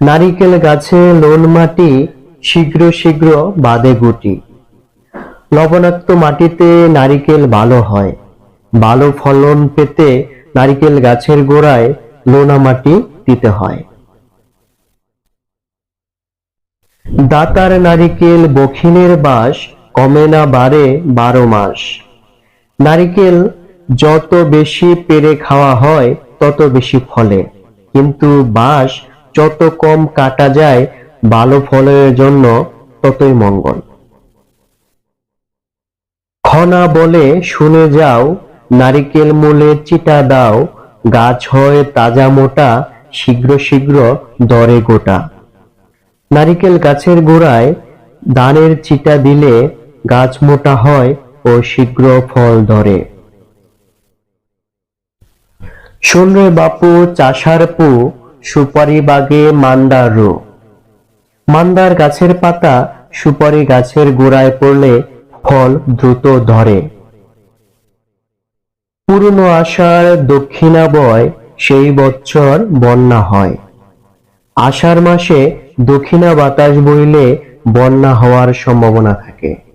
নারিকেল গাছে লোন মাটি, শীঘ্র শীঘ্র বাঁধে গুটি। লবণাক্ত মাটিতে নারিকেল ভালো হয়। ভালো ফলন পেতে নারিকেল গাছের গোড়ায় লোনা মাটি দিতে হয়। দাতার নারিকেল বখিনের বাস, কমে না বাড়ে বারো মাস। নারিকেল যত বেশি পেরে খাওয়া হয়, তত বেশি ফলে। কিন্তু বাঁশ যত কম কাটা যায় ভালো ফলের জন্য ততই মঙ্গল। খনা বলে, শুনে যাও, নারিকেল মূলে চিটা দাও, গাছ হয় তাজা মোটা, শীঘ্র শীঘ্র দরে গোটা। নারিকেল গাছের গোড়ায় দানের চিটা দিলে গাছ মোটা হয় ও শীঘ্র ফল ধরে। শোন বাপু, চাষার পু সুপারি বাগে মান্দার। রো মান্দার গাছের পাতা সুপারি গাছের গোড়ায় পড়লে ফল দ্রুত ধরে। পুরনো আশার দক্ষিণা বয় সেই বছর বন্যা হয়। আষাঢ় মাসে দক্ষিণা বাতাস বইলে বন্যা হওয়ার সম্ভাবনা থাকে।